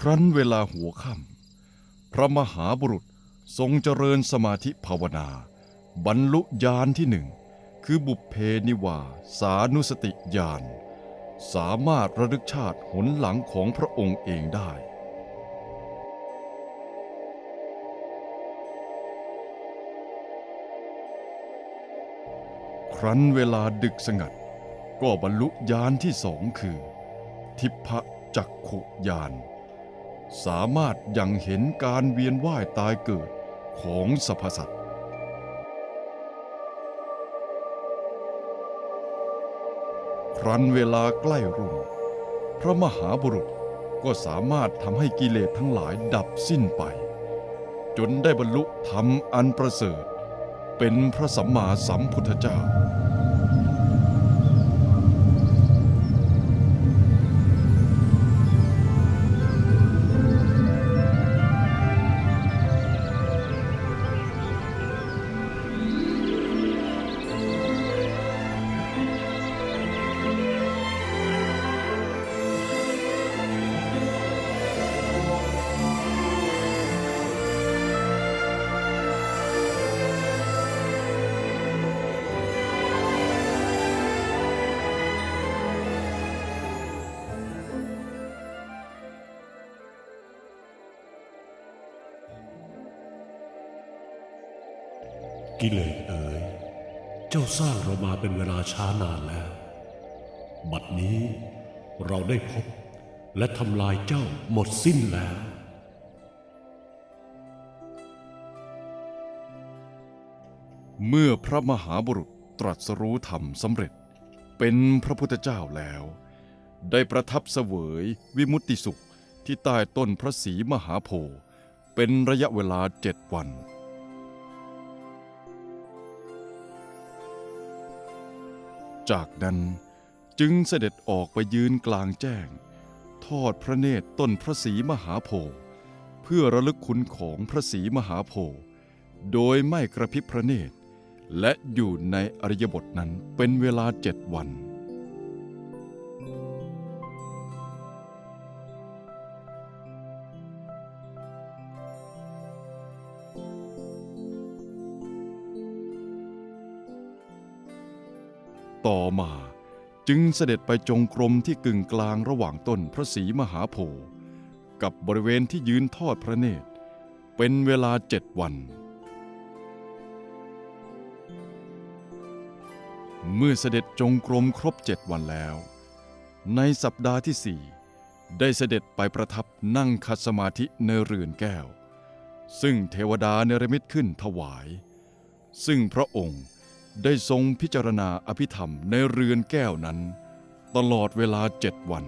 ครั้นเวลาหัวค่ำพระมหาบุรุษทรงเจริญสมาธิภาวนา บรรลุญาณที่หนึ่ง คือบุพเพนิวาสานุสติญาณสามารถระลึกชาติหนหลังของพระองค์เองได้ ครั้นเวลาดึกสงัด ก็บรรลุญาณที่สองคือ ทิพะจักขุญาณ สามารถยังเห็นการเวียนว่ายตายเกิดของสรรพสัตว์ครั้นเวลาใกล้รุ่ง พระมหาบุรุษก็สามารถทำให้กิเลสทั้งหลายดับสิ้นไป จนได้บรรลุธรรมอันประเสริฐ เป็นพระสัมมาสัมพุทธเจ้า กิเลสเอ๋ย เจ้าสร้างเรามาเป็นเวลาช้านานแล้ว บัดนี้เราได้พบและทำลายเจ้าหมดสิ้นแล้ว เมื่อพระมหาบุรุษตรัสรู้ธรรมสำเร็จ เป็นพระพุทธเจ้าแล้ว ได้ประทับเสวยวิมุตติสุขที่ใต้ต้นพระศรีมหาโพธิ์เป็นระยะเวลาเจ็ดวัน จากนั้นจึงเสด็จออกไปยืนกลางแจ้ง ทอดพระเนตรต้นพระศรีมหาโพธิ์เพื่อระลึกคุณของพระศรีมหาโพธิ์โดยไม่กระพริบพระเนตร และอยู่ในอริยบทนั้นเป็นเวลาเจ็ดวัน ต่อมาจึงเสด็จไปจงกรมที่กึ่งกลางระหว่างต้นพระศรีมหาโพธิ์กับบริเวณที่ยืนทอดพระเนตร เป็นเวลาเจ็ดวัน เมื่อเสด็จจงกรมครบเจ็ดวันแล้ว ในสัปดาห์ที่สี่ได้เสด็จไปประทับนั่งคัดสมาธิในเรือนแก้ว ซึ่งเทวดาเนรมิตขึ้นถวาย ซึ่งพระองค์ ได้ทรงพิจารณาอภิธรรมในเรือนแก้วนั้น ตลอดเวลาเจ็ดวัน